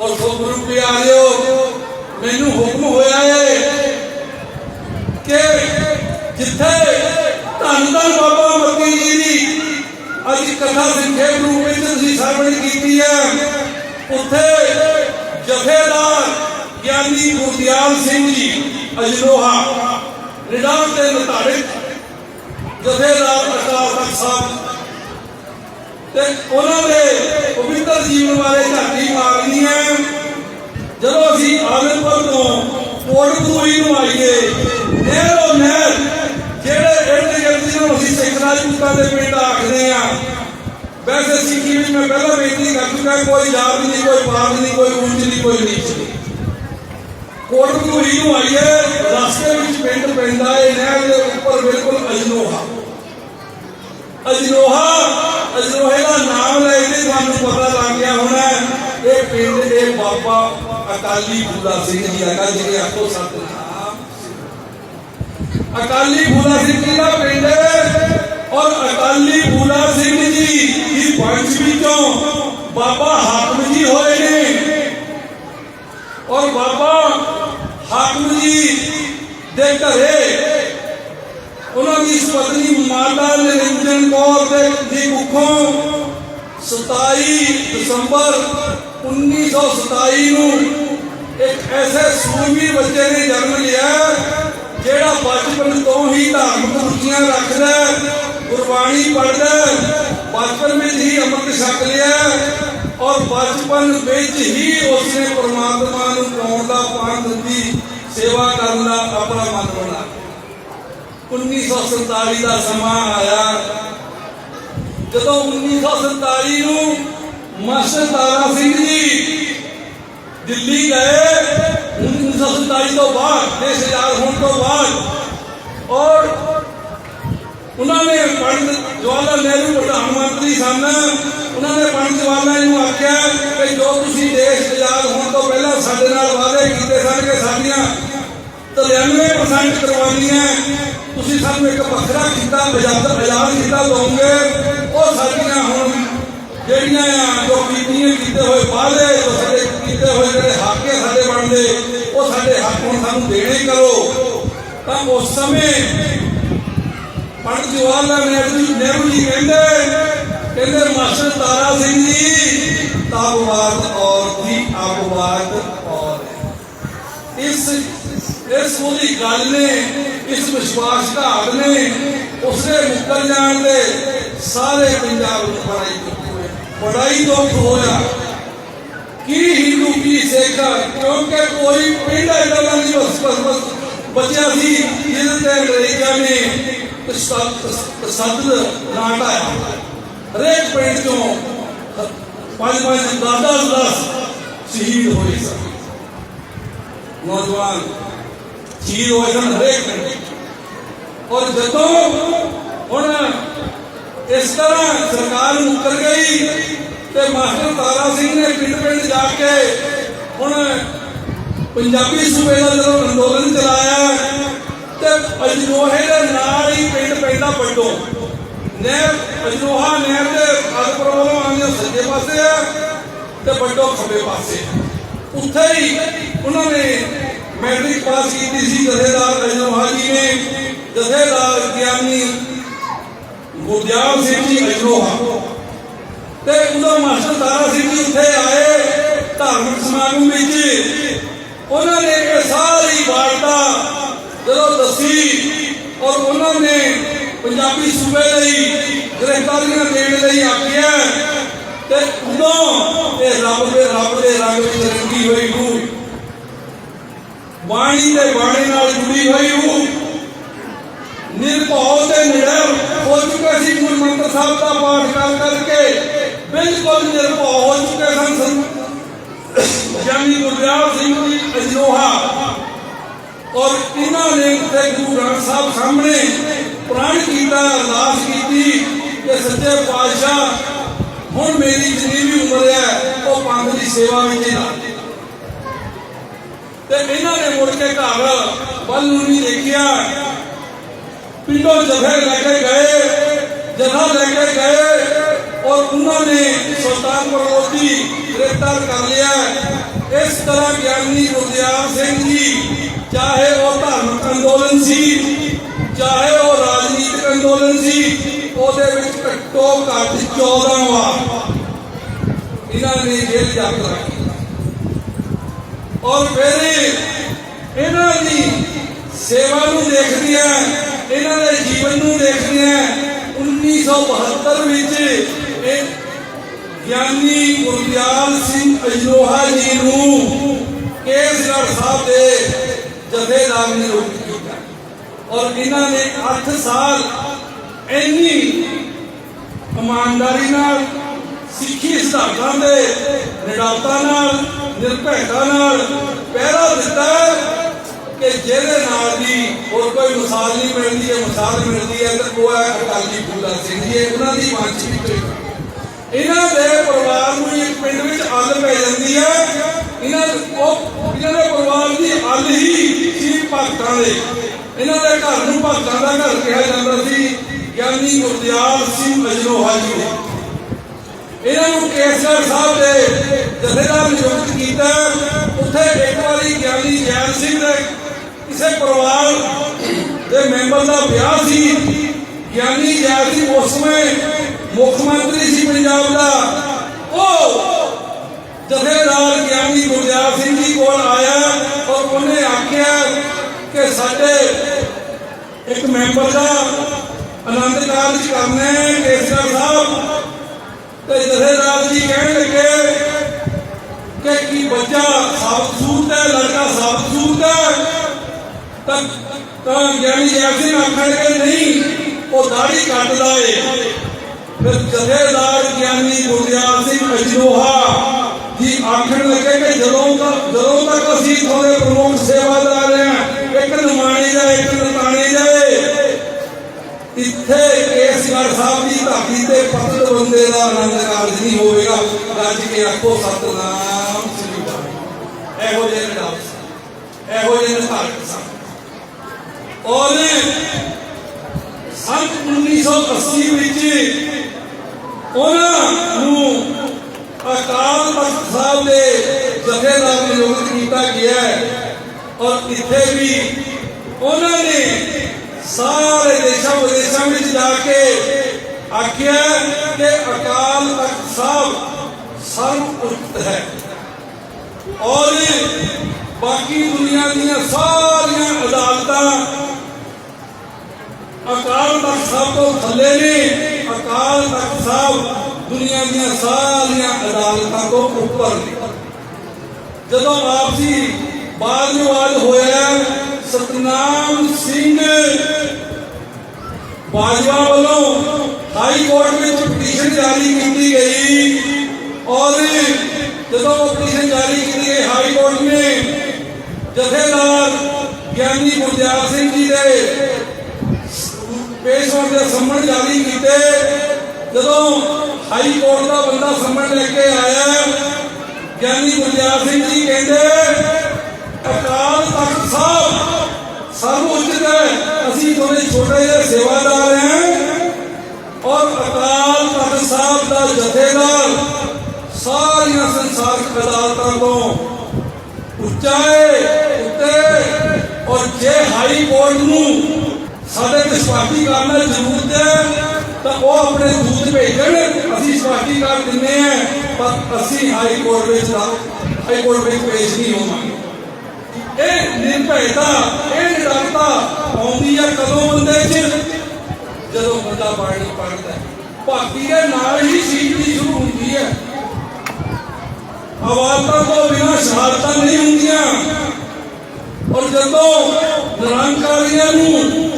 ਔਰ ਗੁਰੂ ਪਿਆਰਿਓ ਮੈਨੂੰ ਹੁਕਮ ਹੋਇਆ ਏ ਕਿ ਜਿੱਥੇ ਧੰਨ ਧੰਨ ਬਾਬਾ ਮੱਕੀ ਜੀ ਦੀ ਅੱਜ ਕਥਾ ਸੰਖੇਪ ਰੂਪ ਵਿੱਚ ਤੁਸੀਂ ਸਰਵਣ ਕੀਤੀ ਹੈ, ਉੱਥੇ ਜਥੇਦਾਰ ਗਿਆਨੀ ਗੁਰਦਿਆਲ ਸਿੰਘ ਜੀ ਅਜਲੋਹਾ ਨਿਡਾਨ ਦੇ ਮੁਤਾਬਿਕ ਜਥੇਦਾਰ ਅਕਾਲ ਤਖਤ ਸਾਹਿਬ ਤੇ ਉਹਨਾਂ ਦੇ ਪਵਿੱਤਰ ਜੀਵਨ ਬਾਰੇ ਜਦੋਂ ਅਸੀਂ ਆਨੰਦਪੁਰ ਤੋਂ ਕੋਟਪੂਰੀ ਨੂੰ ਆਈਏ ਨਹਿਰੋ ਨਹਿਰ ਜਿਹੜੇ ਇਰਦ ਗਿਰਦ ਜਿਹਨੂੰ ਅਸੀਂ ਸਿੱਖ ਰਾਜਪੂਤਾਂ ਦੇ ਪਿੰਡ ਆਖਦੇ ਆ ਵੈਸੇ ਸਿੱਖੀ ਵਿੱਚ ਮੈਂ ਪਹਿਲਾਂ ਬੇਨਤੀ ਕਰ ਚੁੱਕਾ ਕੋਈ ਜਾਤ ਨਹੀਂ ਕੋਈ ਪਾਤ ਨਹੀਂ ਕੋਈ ਉੱਚ ਨਹੀਂ ਕੋਈ ਨੀਚ ਨਹੀਂ ਕੋਟਪੂਰੀ ਨੂੰ ਆਈਏ ਰਸਤੇ ਵਿੱਚ ਪਿੰਡ ਪੈਂਦਾ ਹੈ ਨਹਿਰ ਦੇ ਉੱਪਰ ਬਿਲਕੁਲ ਅਜਨੋਹਾ ਅਜਨੋਹਾ ਅਜਨੋਹੇ ਦਾ ਨਾਮ ਲੈ ਕੇ ਤੁਹਾਨੂੰ ਪਤਾ ਲੱਗ ਗਿਆ ਹੋਣਾ ਇਹ ਪਿੰਡ ਦੇ ਬਾਬਾ ਅਕਾਲੀ ਫੂਲਾ ਸਿੰਘ ਜੀ ਅਕਾਲ ਜੀ ਆਖੋ ਸਤਨਾਮ ਅਕਾਲੀ ਫੂਲਾ ਸਿੰਘ ਜੀ ਦਾ ਪਿੰਡ ਹੈ ਔਰ ਅਕਾਲੀ ਫੂਲਾ ਸਿੰਘ ਜੀ ਦੀ ਪੰਚ ਵਿੱਚੋਂ ਬਾਬਾ ਹਾਕਮ ਜੀ ਹੋਏ ਨੇ ਔਰ ਬਾਬਾ ਹਾਕਮ ਜੀ ਦੇ ਘਰੇ ਉਹਨਾਂ ਦੀ ਪਤਨੀ ਮਾਤਾ ਨਿਰੰਜਨ ਕੌਰ ਦੇ ਦੀ ਕੁੱਖੋਂ 27 ਦਸੰਬਰ 1927 ਨੂੰ ਇੱਕ ਐਸੇ ਸੂਰਮੀਰ ਬੱਚੇ ਨੇ ਜਨਮ ਲਿਆ, ਜਿਹੜਾ ਬਚਪਨ ਤੋਂ ਹੀ ਧਾਰਮਿਕ ਰੁਚੀਆਂ ਰੱਖਦਾ ਗੁਰਬਾਣੀ ਪੜ੍ਹਦਾ ਬਚਪਨ ਵਿੱਚ ਹੀ ਅੰਮ੍ਰਿਤ ਛਕ ਲਿਆ ਔਰ ਬਚਪਨ ਵਿੱਚ ਹੀ ਉਸਨੇ ਪਰਮਾਤਮਾ ਨੂੰ ਪਾਉਣ ਦਾ ਪੰਥ ਦੀ ਸੇਵਾ ਕਰਨ ਦਾ ਆਪਣਾ ਮਨ ਬਣਾ 1947 ਦਾ ਸਮਾਂ ਆਇਆ। ਜਦੋਂ 1947 ਨੂੰ ਮਾਸਟਰ ਤਾਰਾ ਸਿੰਘ ਜੀ ਦਿੱਲੀ ਗਏ 1947 ਤੋਂ ਬਾਅਦ ਦੇਸ਼ ਆਜ਼ਾਦ ਹੋਣ ਤੋਂ ਬਾਅਦ ਔਰ ਉਹਨਾਂ ਨੇ ਪੰਡਿਤ ਜਵਾਹਰ ਲਾਲ ਨਹਿਰੂ ਪ੍ਰਧਾਨ ਮੰਤਰੀ ਸਨ ਉਹਨਾਂ ਨੇ ਪੰਡਿਤ ਜਵਾਹਰ ਲਾਲ ਨੂੰ ਆਖਿਆ ਕਿ ਜੋ ਤੁਸੀਂ ਦੇਸ਼ ਆਜ਼ਾਦ ਹੋਣ ਤੋਂ ਪਹਿਲਾਂ ਸਾਡੇ ਨਾਲ ਵਾਅਦੇ ਕੀਤੇ ਸਨ ਕਿ ਸਾਡੀਆਂ 93% ਕਰਵਾਉਣੀਆਂ ਤੁਸੀਂ ਸਾਨੂੰ ਇੱਕ ਵੱਖਰਾ ਕੀਤਾ ਆਜ਼ਾਦ ਆਜ਼ਾਦ ਕੀਤਾ ਦੋਗੇ ਉਹ ਸਾਡੀਆਂ ਹੁਣ ਜਿਹੜੀਆਂ ਆ ਕੀਤੇ ਹੋਏ ਵਾਅਦੇ, ਜੋ ਸਾਡੇ ਕੀਤੇ ਹੋਏ ਜਿਹੜੇ ਹੱਕ ਹੈ ਸਾਡੇ ਬਣਦੇ, ਉਹ ਸਾਡੇ ਹੱਕ ਹੁਣ ਸਾਨੂੰ ਦੇਣੇ ਕਰੋ। ਤਾਂ ਉਸ ਸਮੇਂ ਪੰਡਿਤ ਜਵਾਹਰ ਲਾਲ ਨਹਿਰੂ ਜੀ ਨਹਿਰੂ ਜੀ ਕਹਿੰਦੇ ਕਹਿੰਦੇ, ਮਾਸਟਰ ਤਾਰਾ ਸਿੰਘ ਜੀ ਤਾਬਵਾਦ ਔਰ ਦੀ ਆਬਵਾਦ ਔਰ ਇਸ ਇਸ ਉਹਦੀ ਗੱਲ ਨੇ, ਇਸ ਵਿਸ਼ਵਾਸਘਾਤ ਨੇ, ਉਸਦੇ ਮੁੱਕਰ ਜਾਣ ਦੇ ਸਾਰੇ ਪੰਜਾਬ ਨੂੰ ਬੜਾਈ ਦੁੱਖ ਹੋਇਆ ਬੜਾ ਹੀ ਦੁੱਖ ਹੋਇਆ ਕੀ ਹਿੰਦੂ ਕੀ ਸਿੱਖ ਕਿਉਂਕਿ ਕੋਈ ਪਿੰਡ ਐਡਾ ਦਾ ਨਹੀਂ ਬਸ ਬਸ ਬਸ ਬਚਿਆ ਸੀ ਜਿਹਦੇ ਤੇ ਅੰਗਰੇਜ਼ਾਂ ਨੇ ਤਸੱਦ ਨਾ ਹਟਾਇਆ ਹਰੇਕ ਪਿੰਡ ਚੋਂ ਪੰਜ ਪੰਜ ਦਾਦਾ ਦਸ ਸ਼ਹੀਦ ਹੋਏ ਸਨ ਨੌਜਵਾਨ ਸ਼ਹੀਦ ਹੋਏ ਸਨ ਹਰੇਕ ਪਿੰਡ ਔਰ ਜਦੋਂ ਹੁਣ ਇਸ ਤਰ੍ਹਾਂ ਸਰਕਾਰ ਮੁੱਕਰ ਗਈ ਤੇ ਮਾਸਟਰ ਤਾਰਾ ਸਿੰਘ ਨੇ ਪਿੰਡ ਪਿੰਡ ਜਾ ਕੇ ਹੁਣ ਪੰਜਾਬੀ ਸੂਬੇ ਦਾ ਜਦੋਂ ਅੰਦੋਲਨ ਚਲਾਇਆ ਤੇ ਅਜਨੋਹੇ ਦੇ ਨਾਲ ਹੀ ਪਿੰਡ ਪੈਂਦਾ ਪੱਟੋ ਨਹਿਰ, ਅਜਨੋਹਾ ਨਹਿਰ ਦੇ ਅਦਪੁਰ ਵੱਲੋਂ ਆਉਂਦੇ ਸੱਜੇ ਪਾਸੇ ਆ ਤੇ ਪੱਟੋ ਖੱਬੇ ਪਾਸੇ। ਉੱਥੇ ਹੀ ਉਹਨਾਂ ਨੇ ਮੈਟ੍ਰਿਕ ਪਾਸ ਕੀਤੀ ਸੀ ਜਥੇਦਾਰ ਅਜਨੋਹਾ ਜੀ ਨੇ। ਜਥੇਦਾਰ ਗਿਆਨੀ ਗੁਰਦਿਆਲ ਸਿੰਘ ਜੀ ਅਜਨੋਹਾ ਤੇ ਉਦੋਂ ਮਾਸਟਰ ਤਾਰਾ ਸਿੰਘ ਜੀ ਉੱਥੇ ਆਏ ਧਾਰਮਿਕ ਸਮਾਗਮ ਵਿੱਚ। ਉਹਨਾਂ ਨੇ ਇਹ ਸਾਰੀ ਵਾਰਤਾ ਜਦੋਂ ਦੱਸੀ ਔਰ ਉਹਨਾਂ ਨੇ ਪੰਜਾਬੀ ਸੂਬੇ ਲਈ ਗ੍ਰਿਫਤਾਰੀਆਂ ਦੇਣ ਲਈ ਆਖਿਆ। ਤੇ ਉਦੋਂ ਇਹ ਰੱਬ ਦੇ ਰੱਬ ਦੇ ਰੰਗ ਵਿੱਚ ਰੰਗੀ ਹੋਈ ਰੂਹ। ਬਾਣੀ ਦੇ ਬਾਣੇ ਨਾਲ ਜੁੜੀ ਹੋਈ ਰੂਹ। ਨਿਰਭਉ ਤੇ ਨਿਡਰ ਹੋ ਚੁੱਕੇ ਸੀ ਗੁਰੂ ਸਾਹਿਬ ਦਾ ਪਾਠ ਕਰ ਕਰਕੇ। ਬਿਲਕੁਲ ਨਿਰਭਉ ਹੋ ਚੁੱਕੇ ਸਨ। ਸੰ- ਗੁਰਦਿਆਲ ਸਿੰਘ ਜੀ ਅਜਨੋਹਾ ਔਰ ਇਹਨਾਂ ਨੇ ਤੇ ਗੁਰੂ ਗ੍ਰੰਥ ਸਾਹਿਬ ਸਾਹਮਣੇ ਪ੍ਰਾਣ ਕੀਤਾ, ਅਰਦਾਸ ਕੀਤੀ ਕਿ ਸੱਚੇ ਪਾਤਸ਼ਾਹ, ਹੁਣ ਮੇਰੀ ਜਿੰਨੀ ਵੀ ਉਮਰ ਹੈ, ਉਹ ਪੰਥ ਦੀ ਸੇਵਾ ਵਿੱਚ ਹੀ ਲਾ ਤੇ ਇਹਨਾਂ ਨੇ ਮੁੜ ਕੇ ਘਰ ਵੱਲ ਨੂੰ ਨਹੀਂ ਦੇਖਿਆ। ਪਿੰਡੋਂ ਜਥੇ ਲੈ ਕੇ ਗਏ ਜਥਾ ਲੈ ਕੇ ਗਏ ਔਰ ਉਹਨਾਂ ਨੇ ਸੁਲਤਾਨਪੁਰ ਲੋਧੀ ਗ੍ਰਿਫਤਾਰ ਕਰ ਲਿਆ। ਇਸ ਤਰ੍ਹਾਂ ਗਿਆਨੀ ਗੁਰਦਿਆਲ ਸਿੰਘ ਜੀ, ਚਾਹੇ ਉਹ ਧਾਰਮਿਕ ਅੰਦੋਲਨ ਸੀ, ਚਾਹੇ ਉਹ ਰਾਜਨੀਤਿਕ ਅੰਦੋਲਨ ਸੀ, ਉਹਦੇ ਵਿੱਚ ਘੱਟੋ ਘੱਟ 14 ਵਾਰ ਇਹਨਾਂ ਨੇ ਜੇਲ੍ਹ ਜਾ ਕੇ ਔਰ ਫਿਰ ਇਹਨਾਂ ਦੀ ਸੇਵਾ ਨੂੰ ਦੇਖਦੇ ਦੇਖਦਿਆਂ ਇਹਨਾਂ ਦੇ ਜੀਵਨ ਨੂੰ ਦੇਖਦਿਆਂ 1972 ਵਿੱਚ ਇਹ ਗਿਆਨੀ ਗੁਰਦਿਆਲ ਸਿੰਘ ਅਜਲੋਹਾ ਜੀ ਨੂੰ ਕੇਸਗੜ੍ਹ ਸਾਹਿਬ ਦੇ ਜਥੇਦਾਰ ਨਿਯੁਕਤ ਕੀਤਾ। ਔਰ ਇਹਨਾਂ ਨੇ 8 ਸਾਲ ਇੰਨੀ ਇਮਾਨਦਾਰੀ ਨਾਲ, ਸਿੱਖੀ ਸਿਧਾਂਤਾਂ ਦੇ ਨਿਡਰਤਾ ਨਾਲ ਨਿਰਭੈਤਾ ਨਾਲ ਪਹਿਰਾ ਦਿੱਤਾ। ਕਿ ਜਿਹਦੇ ਨਾਲ ਦੀ ਹੋਰ ਕੋਈ ਮਿਸਾਲ ਨਹੀਂ ਮਿਲਦੀ ਹੈ ਮਿਸਾਲ ਮਿਲਦੀ ਹੈ ਤਾਂ ਉਹ ਹੈ ਅਕਾਲੀ ਫੂਲਾ ਸਿੰਘ ਜੀ ਉਹਨਾਂ ਦੀ ਵਾਂਛਿਤ ਇਹਨਾਂ ਦੇ ਪਰਿਵਾਰ ਨੂੰ ਇੱਕ ਪਿੰਡ ਵਿੱਚ ਅੱਲ ਪੈ ਜਾਂਦੀ ਹੈ। ਇਹਨਾਂ ਉਹ ਇਹਨਾਂ ਦੇ ਪਰਿਵਾਰ ਦੀ ਅੱਲ ਹੀ ਸੀ ਭਗਤਾਂ ਦੇ ਇਹਨਾਂ ਦੇ ਘਰ ਨੂੰ ਭਗਤਾਂ ਦਾ ਘਰ ਕਿਹਾ ਜਾਂਦਾ ਸੀ, ਗਿਆਨੀ ਗੁਰਦਿਆਲ ਸਿੰਘ ਅਜਲੋਹਾ ਜੀ ਨੇ। ਇਹਨਾਂ ਨੂੰ ਕੇਸਗੜ੍ਹ ਸਾਹਿਬ ਦੇ ਜਥੇਦਾਰ ਨਿਯੁਕਤ ਕੀਤਾ। ਉੱਥੇ ਇੱਕ ਵਾਰੀ ਗਿਆਨੀ ਜੈਲ ਸਿੰਘ ਦੇ ਕਿਸੇ ਪਰਿਵਾਰ ਦੇ ਮੈਂਬਰ ਦਾ ਵਿਆਹ ਸੀ, ਗਿਆਨੀ ਜੈਲ ਸਿੰਘ ਉਸ ਸਮੇਂ ਮੁੱਖ ਮੰਤਰੀ ਸੀ ਪੰਜਾਬ ਦਾ, ਉਹ ਜਥੇਦਾਰ ਗਿਆਨੀ ਗੁਰਦਿਆਲ ਸਿੰਘ ਜੀ ਕੋਲ ਆਇਆ ਔਰ ਉਹਨੇ ਆਖਿਆ ਕਿ ਸਾਡੇ ਇੱਕ ਮੈਂਬਰ ਦਾ ਆਨੰਦ ਕਾਰਜ ਕਰਨਾ ਹੈ ਕੇਸਗੜ੍ਹ ਸਾਹਿਬ। ਤੇ ਜਥੇਦਾਰ ਜੀ ਕਹਿਣ ਲੱਗੇ ਕਿ ਕੀ ਬੱਚਾ ਸਾਫ਼ ਸੂਰਤ ਹੈ, ਲੜਕਾ ਸਾਫ਼ ਸੂਰਤ ਹੈ? ਤਾਂ ਤਾਂ ਗਿਆਨੀ ਜੈਬ ਸਿੰਘ ਆਖਣ ਲੱਗੇ ਨਹੀਂ, ਉਹ ਦਾੜੀ ਕੱਟਦਾ ਏ ਫਿਰ ਜਥੇਦਾਰ ਗਿਆਨੀ ਗੁਰਦਿਆਲ ਸਿੰਘ ਅਜਲੋਹਾ ਜੀ ਆਖਣ ਲੱਗੇ ਕਿ ਜਦੋਂ ਤੱਕ ਜਦੋਂ ਤੱਕ ਅਸੀਂ ਤੁਹਾਡੇ ਪ੍ਰਮੁੱਖ ਸੇਵਾਦਾਰ ਹਾਂ, ਇੱਕ ਨਿਮਾਣੀ ਦਾ ਇੱਕ ਨਤਾਣੀ ਜਾਏ। ਇੱਥੇ ਕੇਸਗੜ੍ਹ ਸਾਹਿਬ ਦੀ ਧਰਤੀ ਤੇ ਪਤਲ ਬੰਦੇ ਦਾ ਆਨੰਦ ਕਾਰਜ ਨਹੀਂ ਹੋਵੇਗਾ। ਗੱਜ ਕੇ ਆਖੋ, ਸਤਨਾਮ ਸ੍ਰੀ ਵਾਹਿਗੁਰੂ ਇਹੋ ਜਿਹੇ ਨਿਡਰ ਇਹੋ ਜਿਹੇ ਨਿਧਾਰਕ ਔਰ ਸੰਨ 1980 ਵਿੱਚ ਉਹਨਾਂ ਨੂੰ ਅਕਾਲ ਤਖਤ ਸਾਹਿਬ ਦੇ ਜਥੇਦਾਰ ਨਿਯੁਕਤ ਕੀਤਾ ਗਿਆ ਔਰ ਇੱਥੇ ਵੀ ਉਹਨਾਂ ਨੇ ਸਾਰੇ ਦੇਸ਼ਾਂ ਵਿਦੇਸ਼ਾਂ ਵਿੱਚ ਜਾ ਕੇ ਆਖਿਆ ਕਿ ਅਕਾਲ ਤਖਤ ਸਾਹਿਬ ਸਰਵ ਉੱਚ ਹੈ। ਔਰ ਬਾਕੀ ਦੁਨੀਆ ਦੀਆਂ ਸਾਰੀਆਂ ਅਦਾਲਤਾਂ ਅਕਾਲ ਤਖਤ ਸਾਹਿਬ ਤੋਂ ਥੱਲੇ ਨੇ। ਅਕਾਲ ਤਖਤ ਸਾਹਿਬ ਦੁਨੀਆ ਦੀਆਂ ਸਾਰੀਆਂ ਅਦਾਲਤਾਂ ਤੋਂ ਉੱਪਰ ਨੇ। ਜਦੋਂ ਆਪਸੀ ਬਾਦ ਵਿਵਾਦ ਹੋਇਆ, ਸਤਨਾਮ ਸਿੰਘ ਬਾਜਵਾ ਵੱਲੋਂ ਹਾਈ ਕੋਰਟ ਵਿੱਚ ਪਟੀਸ਼ਨ ਜਾਰੀ ਕੀਤੀ ਗਈ। ਔਰ ਜਦੋਂ ਉਹ ਪਟੀਸ਼ਨ ਜਾਰੀ ਕੀਤੀ ਗਈ ਹਾਈ ਕੋਰਟ ਨੇ, ਜਥੇਦਾਰ ਗਿਆਨੀ ਗੁਰਦਿਆਲ ਸਿੰਘ ਜੀ ਦੇ ਪੇਸ਼ ਹੋਣ ਦੇ ਸੰਮਣ ਜਾਰੀ ਕੀਤੇ। ਜਦੋਂ ਹਾਈ ਕੋਰਟ ਦਾ ਬੰਦਾ ਸੰਮਣ ਲੈ ਕੇ ਆਇਆ, ਗਿਆਨੀ ਗੁਰਦਿਆਲ ਸਿੰਘ ਜੀ ਕਹਿੰਦੇ, ਅਕਾਲ ਤਖਤ ਸਾਹਿਬ ਸਰਵ ਉੱਚ ਹੈ, ਅਸੀਂ ਤੁਹਾਡੇ ਛੋਟੇ ਜਿਹੇ ਸੇਵਾਦਾਰ ਹਾਂ ਔਰ ਅਕਾਲ ਤਖਤ ਸਾਹਿਬ ਦਾ ਜਥੇਦਾਰ ਸਾਰੀਆਂ ਸੰਸਾਰਕ ਅਦਾਲਤਾਂ ਤੋਂ ਉੱਚਾ ਹੈ, ਉੱਤੇ ਔਰ ਜੇ ਹਾਈ ਕੋਰਟ ਨੂੰ ਸਾਡੇ ਤੇ ਸਪਾਸ਼ਟੀਕਰਨ ਦੀ ਜ਼ਰੂਰਤ ਹੈ ਤਾਂ ਉਹ ਆਪਣੇ ਭੇਜਣ ਅਸੀਂ ਸਪਾਸ਼ਟੀਕਰਨ ਦਿੰਦੇ ਹਾਂ ਪਰ ਅਸੀਂ ਹਾਈ ਕੋਰਟ ਵਿੱਚ ਹਾਈ ਕੋਰਟ ਵਿੱਚ ਪੇਸ਼ ਨਹੀਂ ਹੋਵਾਂਗੇ ਇਹ ਨਿਰਭੈਤਾ ਇਹ ਨਿਡਰਤਾ ਆਉਂਦੀ ਹੈ ਕਦੋਂ ਬੰਦੇ 'ਚ ਜਦੋਂ ਬੰਦਾ ਬਾਣੀ ਪੜ੍ਹਦਾ ਹੈ ਭਾਗੀ ਦੇ ਨਾਲ ਹੀ ਸੀਖੀ ਸ਼ੁਰੂ ਹੁੰਦੀ ਹੈ ਆਵਾਜ਼ਾਂ ਤੋਂ ਬਿਨਾਂ ਸ਼ਹਾਦਤਾਂ ਨਹੀਂ ਹੁੰਦੀਆਂ ਔਰ ਜਦੋਂ ਨਿਰੰਕਾਰੀਆਂ ਨੂੰ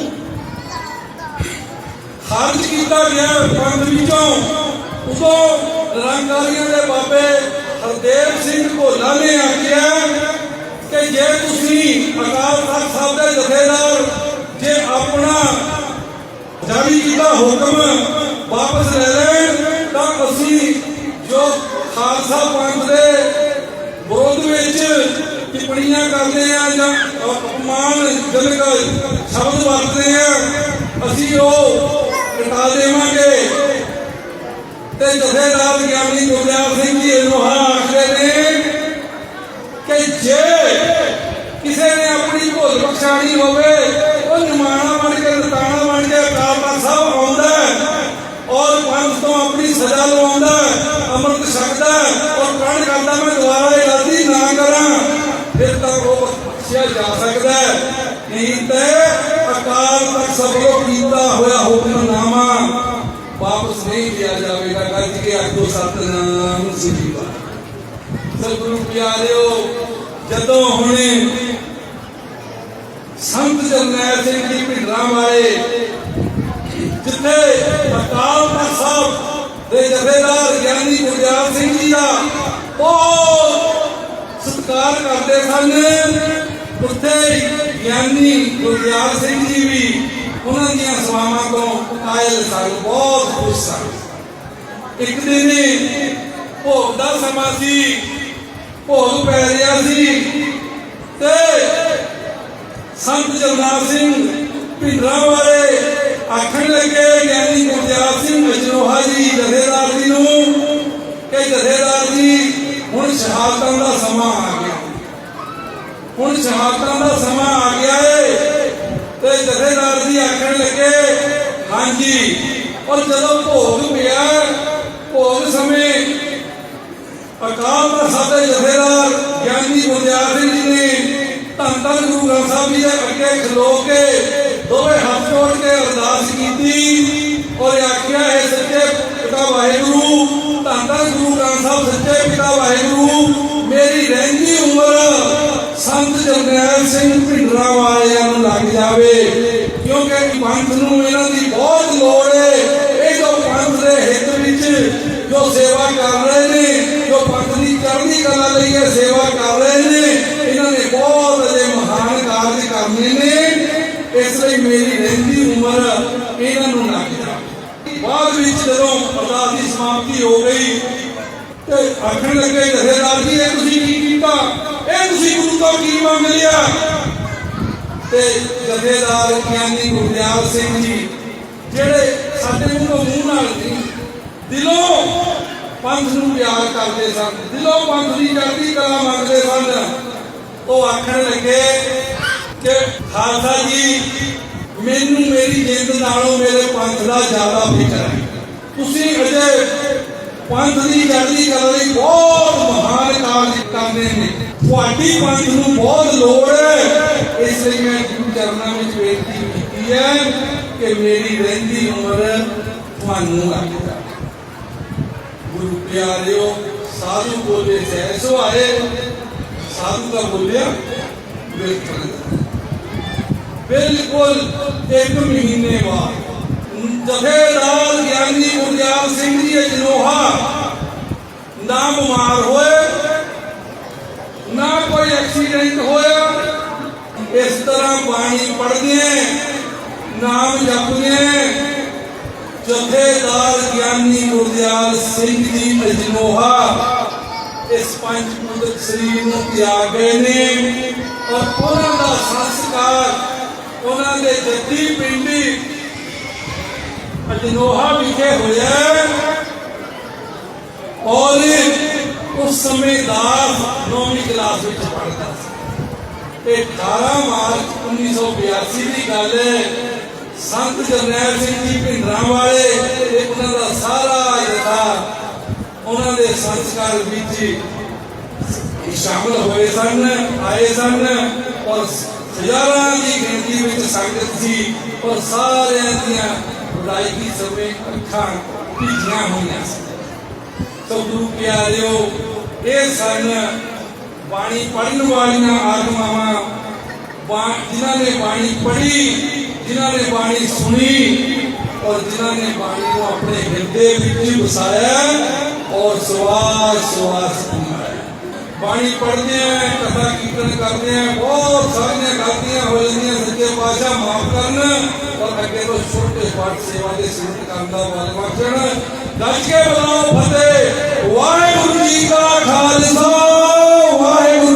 ਖਾਰਜ ਕੀਤਾ ਗਿਆ ਪੰਥ ਵਿੱਚੋਂ। ਉਦੋਂ ਨਿਰੰਕਾਰੀਆਂ ਦੇ ਬਾਬੇ ਹਰਦੇਵ ਸਿੰਘ ਭੋਲਾ ਨੇ ਆਖਿਆ ਕਿ ਜੇ ਤੁਸੀਂ ਅਕਾਲ ਤਖਤ ਸਾਹਿਬ ਦੇ ਜਥੇਦਾਰ, ਜੇ ਆਪਣਾ ਜਾਰੀ ਕੀਤਾ ਹੁਕਮ ਵਾਪਸ ਲੈ ਲੈਣ, ਤਾਂ ਅਸੀਂ ਜੋ ਖਾਲਸਾ ਪੰਥ ਦੇ ਵਿਰੋਧ ਵਿੱਚ ਟਿੱਪਣੀਆਂ ਕਰਦੇ ਆ ਜਾਂ ਅਪਮਾਨਜਨਕ ਸ਼ਬਦ ਵਰਤਦੇ ਆ ਅਸੀਂ ਉਹ ਹਟਾ ਦੇਵਾਂਗੇ ਤੇ ਜਥੇਦਾਰ ਗਿਆਨੀ ਗੁਰਦੇਵ ਸਿੰਘ ਜੀ ਲੋਹਾ ਆਖਦੇ ਨੇ ਕਿ ਜੇ ਕਿਸੇ ਨੇ ਆਪਣੀ ਭੁੱਲ ਬਖਸ਼ਾਣੀ ਹੋਵੇ, ਉਹ ਨਿਮਾਣਾ ਬਣ ਕੇ ਨਤਾਣਾ ਬਣ ਕੇ ਕਾਲਪਾ ਸਾਹਿਬ ਆਉਂਦਾ ਔਰ ਪੰਜ ਤੋਂ ਆਪਣੀ ਸਜ਼ਾ ਲਵਾਉਂਦਾ ਅਮਰਤ ਛਕਦਾ ਔਰ ਪ੍ਰਣ ਕਰਦਾ, ਮੈਂ ਦੁਬਾਰਾ ਇਹ ਗਲਤੀ ਨਾ ਕਰਾਂ। ਫਿਰ ਤਾਂ ਉਹ ਬਖਸ਼ਿਆ ਜਾ ਸਕਦਾ ਨਹੀਂ ਤੇ ਅਕਾਲ ਤਖਤ ਸਭ ਨੂੰ ਕੀਤਾ ਹੋਇਆ ਹੁਕਮ ਹੁਕਮਨਾਮਾ ਵਾਪਸ ਨਹੀਂ ਲਿਆ ਜਾਵੇਗਾ ਗੱਜ ਕੇ ਆਖੋ ਸਤਨਾਮ ਸ੍ਰੀ ਵਾਹਿਗੁਰੂ ਸਤਿਗੁਰੂ ਪਿਆਰਿਓ, ਜਦੋਂ ਹੁਣੇ ਸੰਤ ਜਰਨੈਲ ਸਿੰਘ ਜੀ ਭਿੰਡਰਾਂ ਵਾਲੇ ਜਿੱਥੇ ਅਕਾਲ ਸਾਹਿਬ ਦੇ ਜਥੇਦਾਰ ਗਿਆਨੀ ਗੁਰਦਿਆਲ ਸਿੰਘ ਜੀ ਦਾ ਬਹੁਤ ਸਤਿਕਾਰ ਕਰਦੇ ਸਨ, ਉੱਥੇ ਗਿਆਨੀ ਗੁਰਦਿਆਲ ਸਿੰਘ ਜੀ ਵੀ ਉਹਨਾਂ ਦੀਆਂ ਸਵਾਵਾਂ ਤੋਂ ਕਾਇਲ ਸਨ ਬਹੁਤ ਖੁਸ਼ ਸਨ। ਇੱਕ ਦਿਨ ਭੋਗ ਦਾ ਸਮਾਂ ਸੀ, ਭੋਗ ਪੈ ਰਿਹਾ ਸੀ ਤੇ ਸੰਤ ਜਗਨਾਥ ਸਿੰਘ ਭਿੰਡਰਾਂ ਵਾਲੇ ਆਖਣ ਲੱਗੇ ਗਿਆਨੀ ਗੁਰਦਿਆਲ ਸਿੰਘ ਵਿਜਨੋਹਾ ਜੀ, ਜਥੇਦਾਰ ਜੀ ਨੂੰ ਕਿ ਜਥੇਦਾਰ ਜੀ, ਹੁਣ ਸ਼ਹਾਦਤਾਂ ਦਾ ਸਮਾਂ ਆ ਗਿਆ। ਹੁਣ ਸ਼ਹਾਦਤਾਂ ਦਾ ਸਮਾਂ ਆ ਗਿਆ ਏ। ਤੇ ਜਥੇਦਾਰ ਜੀ ਆਖਣ ਲੱਗੇ, ਹਾਂਜੀ ਔਰ ਜਦੋਂ ਭੋਗ ਪਿਆ ਭੋਗ ਸਮੇਂ ਅਕਾਲ ਤਖਤ ਸਾਹਿਬ ਜਥੇਦਾਰ ਗਿਆਨੀ ਗੁਰਦਿਆਲ ਸਿੰਘ ਜੀ ਨੇ ਧੰਨ ਧੰਨ ਗੁਰੂ ਗ੍ਰੰਥ ਸਾਹਿਬ ਜੀ ਦੇ ਅੱਗੇ ਖਲੋ ਕੇ ਦੋਵੇਂ ਹੱਥ ਜੋੜ ਕੇ ਅਰਦਾਸ ਕੀਤੀ ਔਰ ਆਖਿਆ ਹੈ ਸੱਚੇ ਪਿਤਾ ਵਾਹਿਗੁਰੂ, ਧੰਨ ਧੰਨ ਗੁਰੂ ਗ੍ਰੰਥ ਸਾਹਿਬ, ਸੱਚੇ ਪਿਤਾ ਵਾਹਿਗੁਰੂ ਮੇਰੀ ਰਹਿੰਦੀ ਉਮਰ ਸੰਤ ਜਰਨੈਲ ਸਿੰਘ ਭਿੰਡਰਾਂ ਵਾਲਿਆਂ ਨੂੰ ਲੱਗ ਜਾਵੇ, ਕਿਉਂਕਿ ਪੰਥ ਨੂੰ ਇਹਨਾਂ ਦੀ ਬਹੁਤ ਲੋੜ ਹੈ ਇਹ ਜੋ ਪੰਥ ਦੇ ਹਿੱਤ ਵਿੱਚ ਜੋ ਸੇਵਾ ਕਰ ਰਹੇ ਨੇ, ਜੋ ਪੰਥ ਦੀ ਚੜ੍ਹਦੀ ਕਲਾ ਲਈ ਇਹ ਸੇਵਾ ਕਰ ਰਹੇ ਨੇ, ਇਹਨਾਂ ਨੇ ਬਹੁਤ ਅਜੇ ਮਹਾਨ ਕਾਰਜ ਕਰਨੇ ਨੇ ਇਸ ਲਈ ਮੇਰੀ ਰਹਿੰਦੀ ਉਮਰ ਇਹਨਾਂ ਨੂੰ ਲੱਗ ਜਾਵੇ ਬਾਅਦ ਵਿੱਚ ਜਦੋਂ ਅਰਦਾਸ ਦੀ ਸਮਾਪਤੀ ਹੋ ਗਈ ਤੇ ਆਖਣ ਲੱਗੇ ਜਥੇਦਾਰ ਜੀ, ਇਹ ਤੁਸੀਂ ਕੀ ਕੀਤਾ? ਇਹ ਤੁਸੀਂ ਗੁਰੂ ਤੋਂ ਕੀ ਮੰਗ ਲਿਆ? ਤੇ ਜਥੇਦਾਰ ਗਿਆਨੀ ਗੁਰਦਿਆਲ ਸਿੰਘ ਜੀ, ਜਿਹੜੇ ਸਾਡੇ ਮੂੰਹੋਂ ਮੂੰਹ ਨਾਲ ਨਹੀਂ ਦਿਲੋਂ ਪੰਥ ਨੂੰ ਪਿਆਰ ਕਰਦੇ ਸਨ, ਦਿਲੋਂ ਪੰਥ ਦੀ ਚੜ੍ਹਦੀ ਕਲਾ ਮੰਗਦੇ ਸਨ। ਉਹ ਆਖਣ ਲੱਗੇ ਕਿ, ਖਾਲਸਾ ਜੀ, ਮੈਨੂੰ ਮੇਰੀ ਜਿੰਦ ਨਾਲੋਂ ਮੇਰੇ ਪੰਥ ਦਾ ਜ਼ਿਆਦਾ ਫਿਕਰ ਹੈ। ਤੁਸੀਂ ਅਜੇ ਪੰਥ ਦੀ ਚੜ੍ਹਦੀ ਕਲਾ ਲਈ ਬਹੁਤ ਮਹਾਨ ਕਾਰਜ ਕਰਨੇ ਨੇ। ਤੁਹਾਡੀ ਪੰਥ ਨੂੰ ਬਹੁਤ ਲੋੜ ਹੈ। ਇਸ ਲਈ ਮੈਂ ਗੁਰੂ ਚਰਨਾਂ ਵਿੱਚ ਬੇਨਤੀ ਕੀਤੀ ਹੈ ਕਿ ਮੇਰੀ ਰਹਿੰਦੀ ਉਮਰ ਤੁਹਾਨੂੰ ਲੱਗ ਜਾਵੇ। ਗੁਰੂ ਪਿਆਰਿਓ, ਸਾਧੂ ਬੋਲੇ ਸਹਿਸੋ ਆਏ। ਸਾਧੂ ਦਾ ਬੋਲਿਆ, ਬਿਲਕੁਲ। ਬਿਲਕੁਲ ਇੱਕ ਮਹੀਨੇ ਬਾਅਦ। ਜਥੇਦਾਰ ਗਿਆਨੀ ਗੁਰਦਿਆਲ ਸਿੰਘ ਜੀ ਅਜਨੋਹਾ ਨਾ ਬਿਮਾਰ ਹੋਏ, ਨਾ ਕੋਈ ਐਕਸੀਡੈਂਟ ਹੋਇਆ। ਇਸ ਤਰ੍ਹਾਂ ਬਾਣੀ ਪੜ੍ਹਦੇ ਨਾਮ ਜਪਦੇ ਜਥੇਦਾਰ ਗਿਆਨੀ ਗੁਰਦਿਆਲ ਸਿੰਘ ਜੀ ਅਜਨੋਹਾ ਇਸ ਪੰਜ ਪੁੱਤਰ ਸਰੀਰ ਨੂੰ ਤਿਆਗ ਗਏ ਨੇ ਔਰ ਉਹਨਾਂ ਦਾ ਸੰਸਕਾਰ, ਉਹਨਾਂ ਦੇ ਜੱਦੀ ਪਿੰਡੀ ਅਜਨੋਹਾ ਵਿਖੇ ਹੋਇਆ ਔਰ ਉਸ ਸਮੇਂ ਦਾਸ ਨੌਵੀਂ ਕਲਾਸ ਵਿੱਚ ਪੜ੍ਹਦਾ ਸੀ। ਤੇ 18 ਮਾਰਚ 1982 ਦੀ ਗੱਲ ਹੈ। ਸੰਤ ਜਰਨੈਲ ਸਿੰਘ ਜੀ ਭਿੰਡਰਾਂ ਵਾਲੇ ਤੇ ਉਹਨਾਂ ਦਾ ਸਾਰਾ ਜਥਾ ਉਹਨਾਂ ਦੇ ਸੰਸਕਾਰ ਵਿੱਚ ਹੀ ਸ਼ਾਮਲ ਹੋਏ ਸਨ, ਆਏ ਸਨ ਔਰ ਹਜ਼ਾਰਾਂ ਦੀ ਗਿਣਤੀ ਵਿੱਚ ਸੰਗਤ ਸੀ ਔਰ ਸਾਰਿਆਂ ਦੀਆਂ ਵਿਦਾਇਗੀ ਸਮੇਂ ਅੱਖਾਂ ਭੀਜੀਆਂ ਹੋਈਆਂ ਸੀ ਸੋ ਗੁਰੂ ਪਿਆਰਿਓ ਇਹ ਸਨ ਬਾਣੀ ਪੜਨ ਵਾਲੀਆਂ ਆਤਮਾਵਾਂ ਬਾ- ਜਿਨ੍ਹਾਂ ਨੇ ਬਾਣੀ ਪੜ੍ਹੀ ਜਿਨ੍ਹਾਂ ਨੇ ਬਾਣੀ ਸੁਣੀ ਔਰ ਜਿਨ੍ਹਾਂ ਨੇ ਬਾਣੀ ਨੂੰ ਆਪਣੇ ਹਿਰਦੇ ਵਿੱਚ ਵਸਾਇਆ ਔਰ ਸਵਾਸ ਸਵਾਸ ਬਣਾਇਆ ਬਾਣੀ ਪੜ੍ਹਦੇ ਆ ਕਥਾ ਕੀਰਤਨ ਕਰਦੇ ਆ ਬਹੁਤ ਸਾਰੀਆਂ ਆਪਾਂ ਅੱਗੇ ਤੋਂ ਛੋਟੇ ਪਾਠ ਸੇਵਾ ਦੇ ਸਿਮਰਤ ਕਰਨ ਦਾ ਵਾਅਦਾ ਬਖਸ਼ਣ ਦੱਸ ਕੇ ਬੁਲਾਓ ਫਤਿਹ। ਵਾਹਿਗੁਰੂ ਜੀ ਕਾ ਖਾਲਸਾ, ਵਾਹਿਗੁਰੂ